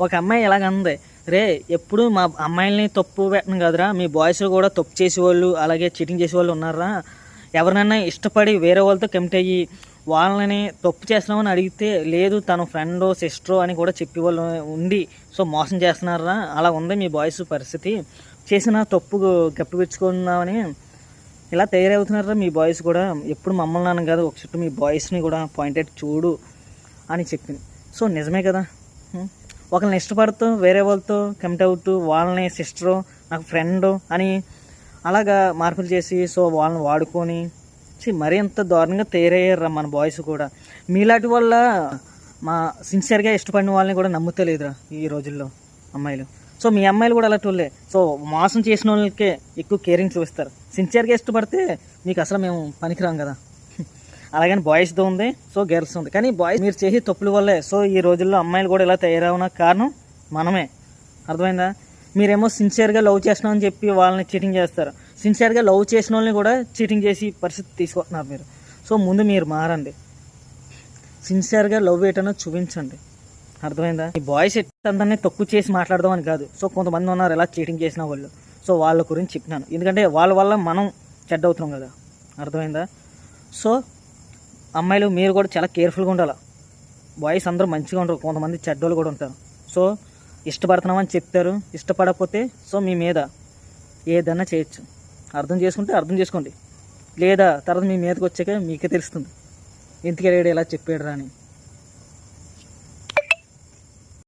ఒక అమ్మాయి ఇలాగంది రే ఎప్పుడు మా అమ్మాయిల్ని తప్పు పెట్టను కదరా మీ బాయ్స్ కూడా తప్పు చేసేవాళ్ళు అలాగే చీటింగ్ చేసేవాళ్ళు ఉన్నారా? ఎవరినైనా ఇష్టపడి వేరే వాళ్ళతో కమిట్ అయ్యి వాళ్ళని తప్పు చేస్తున్నామని అడిగితే లేదు తన ఫ్రెండ్ సిస్టరో అని కూడా చెప్పేవాళ్ళు ఉండి సో మోసం చేస్తున్నారా? అలా ఉంది మీ బాయ్స్ పరిస్థితి. చేసిన తప్పు గప్పిపుచ్చుకుందామని ఇలా తయారవుతున్నారా మీ బాయ్స్ కూడా? ఎప్పుడు మమ్మల్ని అన్న కాదు ఒక చుట్టూ మీ బాయ్స్ని కూడా పాయింటెడ్ చూడు అని చెప్పింది. సో నిజమే కదా? ఒకరిని ఇష్టపడుతూ వేరే వాళ్ళతో కమిట్ అవుతూ వాళ్ళని సిస్టరు నాకు ఫ్రెండు అని అలాగా మార్పులు చేసి సో వాళ్ళని వాడుకొని ఛీ, మరీ దారుణంగా తయారయ్యారు మన బాయ్స్ కూడా. మీలాంటి వల్ల మా సిన్సియర్గా ఇష్టపడిన వాళ్ళని కూడా నమ్ముతలేదురా ఈ రోజుల్లో అమ్మాయిలు. సో మీ అమ్మాయిలు కూడా అలాంటి వాళ్ళే. సో మోసం చేసిన వాళ్ళకే ఎక్కువ కేరింగ్ చూపిస్తారు. సిన్సియర్గా ఇష్టపడితే మీకు అసలు మేము పనికిరాం కదా. అలాగని బాయ్స్తో ఉంది సో గర్ల్స్ ఉంది. కానీ బాయ్స్ మీరు చేసే తప్పుల వల్లే సో ఈ రోజుల్లో అమ్మాయిలు కూడా ఇలా తయారవున కారణం మనమే. అర్థమైందా? మీరేమో సిన్సియర్గా లవ్ చేస్తున్నామని చెప్పి వాళ్ళని చీటింగ్ చేస్తారు. సిన్సియర్గా లవ్ చేసిన వాళ్ళని కూడా చీటింగ్ చేసి పరిస్థితి తీసుకుంటున్నారు మీరు. సో ముందు మీరు మారండి. సిన్సియర్గా లవ్ ఏంటనో చూపించండి. అర్థమైందా? ఈ బాయ్స్ అందరినీ తక్కువ చేసి మాట్లాడదామని కాదు. సో కొంతమంది ఉన్నారు ఎలా చీటింగ్ చేసిన వాళ్ళు. సో వాళ్ళ గురించి చెప్పినాను. ఎందుకంటే వాళ్ళ వల్ల మనం చెడ్డవుతున్నాం కదా. అర్థమైందా? సో అమ్మాయిలు మీరు కూడా చాలా కేర్ఫుల్గా ఉండాలి. బాయ్స్ అందరూ మంచిగా ఉండరు. కొంతమంది చెడ్డోళ్ళు కూడా ఉంటారు. సో ఇష్టపడుతున్నామని చెప్తారు. ఇష్టపడకపోతే సో మీ మీద ఏదన్నా చేయొచ్చు. అర్థం చేసుకుంటే అర్థం చేసుకోండి. లేదా తర్వాత మీ మీదకి వచ్చాక మీకే తెలుస్తుంది. ఎందుకు ఇలా చెప్పాడు రా అని.